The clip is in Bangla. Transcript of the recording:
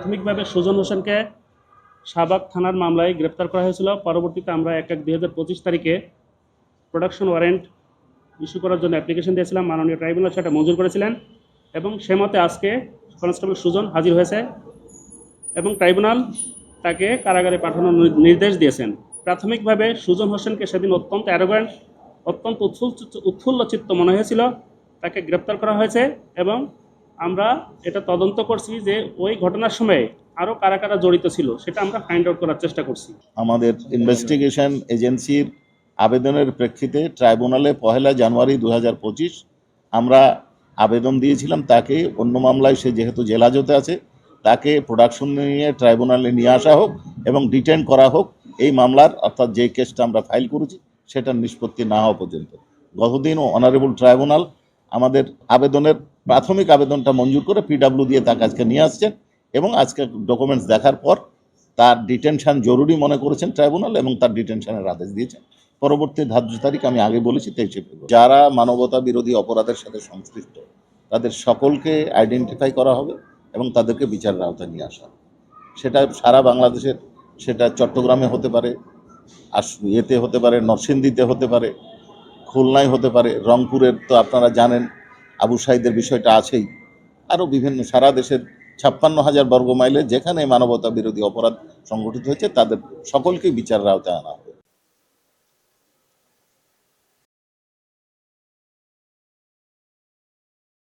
প্রাথমিকভাবে সুজন হোসেনকে শাহবাগ থানার মামলায় গ্রেপ্তার করা হয়েছিল। পরবর্তীতে আমরা এক এক দুই হাজার পঁচিশ তারিখে প্রোডাকশন ওয়ারেন্ট ইস্যু করার জন্য অ্যাপ্লিকেশন দিয়েছিলাম। মাননীয় ট্রাইব্যুনাল সেটা মঞ্জুর করেছিলেন এবং সে মতে আজকে কনস্টেবল সুজন হাজির হয়েছে এবং ট্রাইব্যুনাল তাকে কারাগারে পাঠানোর নির- নির্দেশ দিয়েছেন। প্রাথমিকভাবে সুজন হোসেনকে সেদিন অত্যন্ত অ্যারোগ্যান্ট অত্যন্ত উৎফুল্ল চিত্ত মনে হয়েছিল। তাকে গ্রেপ্তার করা হয়েছে এবং আমরা এটা তদন্ত করছি যে ওই ঘটনার সময়ে আরও কারা কারা জড়িত ছিল, সেটা আমরা ফাইন্ড আউট করার চেষ্টা করছি। আমাদের ইনভেস্টিগেশন এজেন্সির আবেদনের প্রেক্ষিতে ট্রাইব্যুনালে পহেলা জানুয়ারি দু হাজার পঁচিশ আমরা আবেদন দিয়েছিলাম তাকে, অন্য মামলায় সে যেহেতু জেলাজতে আছে, তাকে প্রোডাকশন নিয়ে ট্রাইব্যুনালে নিয়ে আসা হোক এবং ডিটেন করা হোক, এই মামলার অর্থাৎ যে কেসটা আমরা ফাইল করেছি সেটার নিষ্পত্তি না হওয়া পর্যন্ত। গতদিনও অনারেবল ট্রাইব্যুনাল আমাদের আবেদনের, প্রাথমিক আবেদনটা মঞ্জুর করে পিডাব্লিউ দিয়ে তাকে আজকে নিয়ে আসছেন এবং আজকে ডকুমেন্টস দেখার পর তার ডিটেনশন জরুরি মনে করেছেন ট্রাইব্যুনাল এবং তার ডিটেনশনের আদেশ দিয়েছেন। পরবর্তী ধার্য তারিখ আমি আগে বলেছি, তেইশে ফেব্রুয়ারি। যারা মানবতা বিরোধী অপরাধের সাথে সংশ্লিষ্ট, তাদের সকলকে আইডেন্টিফাই করা হবে এবং তাদেরকে বিচারের আওতায় নিয়ে আসা সেটা সারা বাংলাদেশের, সেটা চট্টগ্রামে হতে পারে আর ইয়েতে হতে পারে, নরসিংদীতে হতে পারে খুলনায় হতে পারে, রংপুরের তো আপনারা জানেন আবু সাইদের বিষয়টা আছেই। আরও বিভিন্ন সারা দেশের ছাপ্পান্ন হাজার বর্গ মাইলে যেখানে মানবতা বিরোধী অপরাধ সংগঠিত হয়েছে, তাদের সকলকেই বিচারের আওতায় আনা হবে।